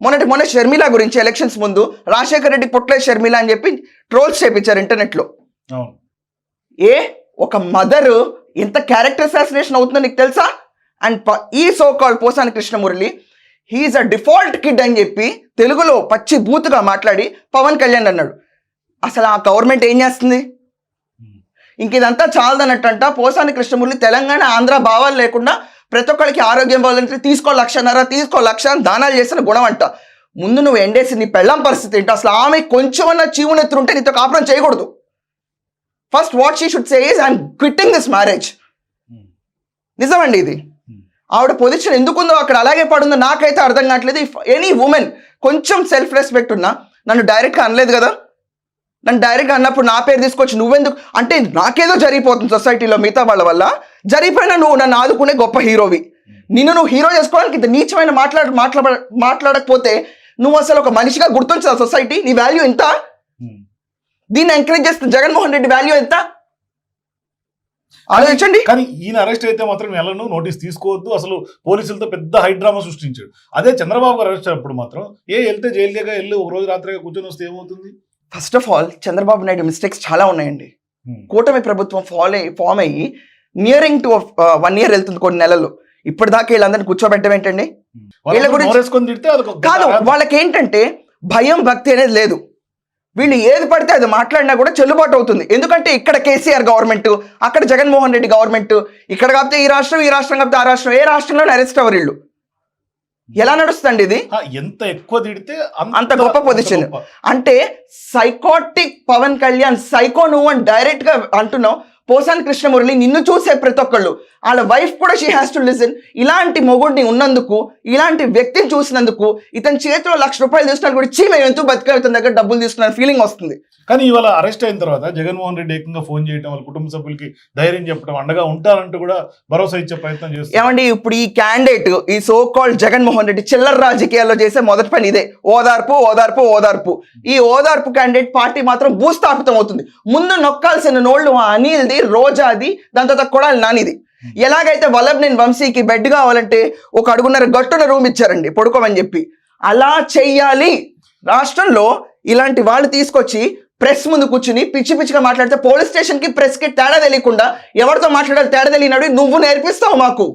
మొన్నటి మొన్న షర్మిల గురించి ఎలక్షన్స్ ముందు రాజశేఖర రెడ్డి పొట్లే షర్మిల అని చెప్పి ట్రోల్స్ చేపించారు ఇంటర్నెట్లో ఏ? ఒక మదర్ ఎంత క్యారెక్టర్ అసాసినేషన్ అవుతుందో నీకు తెలుసా? అండ్ ఈ so call Posani Krishnamurali he is a default kid అని చెప్పి తెలుగులో పచ్చి బూతుగా మాట్లాడి పవన్ కళ్యాణ్ అన్నాడు. అసలు ఆ గవర్నమెంట్ ఏం చేస్తుంది? ఇంక ఇదంతా చాలదన్నట్టంట పోసాని కృష్ణమురళి తెలంగాణ ఆంధ్ర భావాలు లేకుండా ప్రతి ఒక్కరికి ఆరోగ్యం బాగాలంటే తీసుకో లక్షన్నర తీసుకో లక్ష దానాలు చేసిన గుణం అంట ముందు నువ్వు ఎండేసి నీ పెళ్ళం పరిస్థితి ఏంటో అసలు ఆమె కొంచెమన్నా చీవునెత్తుంటే నీతో కాపురం చేయకూడదు. First what she should say is I'm quitting this marriage నిజమండి ఇది. ఆవిడ పొజిషన్ ఎందుకుందో అక్కడ అలాగే పడుందో నాకైతే అర్థం కావట్లేదు. ఇఫ్ ఎనీ ఉమెన్ కొంచెం సెల్ఫ్ రెస్పెక్ట్ ఉన్నా నన్ను డైరెక్ట్గా అనలేదు కదా. నన్ను డైరెక్ట్గా అన్నప్పుడు నా పేరు తీసుకొచ్చి నువ్వెందుకు? అంటే నాకేదో జరిగిపోతుంది సొసైటీలో మిగతా వాళ్ళ వల్ల. జరిగిపోయినా నువ్వు నన్ను ఆదుకునే గొప్ప హీరోవి. నిన్ను నువ్వు హీరో చేసుకోవడానికి ఇంత నీచమైన మాట్లాడ మాట్లాడ మాట్లాడకపోతే నువ్వు అసలు ఒక మనిషిగా గుర్తించా సొసైటీ? నీ వాల్యూ ఎంత? దీన్ని ఎంకరేజ్ చేస్తున్న జగన్మోహన్ రెడ్డి వాల్యూ ఎంత? ఆలోచించండి. కానీ ఈయన అరెస్ట్ అయితే మాత్రం ఎలను నోటీస్ తీసుకోవద్దు. అసలు పోలీసులతో పెద్ద హైడ్రామా సృష్టించాడు. అదే చంద్రబాబు గారు అరెస్ట్ అయినప్పుడు మాత్రం ఏ వెళ్తే జైలుగా వెళ్ళి ఒక రోజు రాత్రిగా కూర్చొని వస్తే ఏమవుతుంది? First of all Chandrababu Naidu mistakes చాలా ఉన్నాయండి. కూటమి ప్రభుత్వం ఫాలో అయ్యి ఫామ్ అయ్యి నియరింగ్ టు వన్ ఇయర్ వెళ్తుంది కొన్ని నెలలు. ఇప్పటిదాకా వీళ్ళందరినీ కూర్చోబెట్టడం ఏంటండి? వీళ్ళ గురించి- కాదు వాళ్ళకి ఏంటంటే భయం భక్తి అనేది లేదు. వీళ్ళు ఏది పడితే అది మాట్లాడినా కూడా చెల్లుబాటు అవుతుంది. ఎందుకంటే ఇక్కడ కేసీఆర్ గవర్నమెంట్ అక్కడ జగన్మోహన్ రెడ్డి గవర్నమెంట్ ఇక్కడ కాకపోతే ఈ రాష్ట్రం ఈ రాష్ట్రం కాకపోతే ఆ రాష్ట్రం ఏ రాష్ట్రంలో అరెస్ట్ అవ్వరు వీళ్ళు. ఎలా నడుస్తుంది ఇది? ఎంత ఎక్కువ తిడితే అంత గొప్ప పొజిషన్. అంటే సైకోటిక్ పవన్ కళ్యాణ్ సైకో నువ్వు అని డైరెక్ట్గా అంటున్నావు. పోసాన్ కృష్ణమురళి నిన్ను చూసే ప్రతి ఒక్కళ్ళు. వాళ్ళ వైఫ్ కూడా షీ హ్యాస్ టు లిసన్ ఇలాంటి మొగుడిని ఉన్నందుకు ఇలాంటి వ్యక్తిని చూసినందుకు ఇతని చేతిలో లక్ష రూపాయలు తీసుకున్నా కూడా చీ మేము ఎంతో బతికే ఇతని దగ్గర డబ్బులు తీసుకున్న ఫీలింగ్ వస్తుంది. కానీ ఇవాళ అరెస్ట్ అయిన తర్వాత జగన్మోహన్ రెడ్డి ఏకంగా ఫోన్ చేయడం వాళ్ళ కుటుంబ సభ్యులకి ధైర్యం చెప్పడం అండగా ఉంటారంటూ కూడా భరోసా ఇచ్చే ప్రయత్నం చేస్తారు ఏమండి ఇప్పుడు ఈ క్యాండిడేట్ ఈ సో కాల్డ్ జగన్మోహన్ రెడ్డి చిల్లర రాజకీయాల్లో చేసే మొదటి పని ఇదే. ఓదార్పు ఓదార్పు ఓదార్పు. ఈ ఓదార్పు క్యాండిడేట్ పార్టీ మాత్రం భూస్థాపితం అవుతుంది. ముందు నొక్కాల్సిన నోళ్ళు ఆ అనిల్ది రోజాది దాని తర్వాత కొడాలి నానిది. ఎలాగైతే వల్లభనేని వంశీకి బెడ్ కావాలంటే ఒక అడుగున్నర గట్టున రూమ్ ఇచ్చారండి పడుకోమని చెప్పి. అలా చెయ్యాలి. రాష్ట్రంలో ఇలాంటి వాళ్ళు తీసుకొచ్చి ప్రెస్ ముందు కూర్చుని పిచ్చి పిచ్చిగా మాట్లాడితే పోలీస్ స్టేషన్కి ప్రెస్కి తేడా తెలియకుండా ఎవరితో మాట్లాడాలి తేడా తెలియనాడు నువ్వు నేర్పిస్తావు మాకు.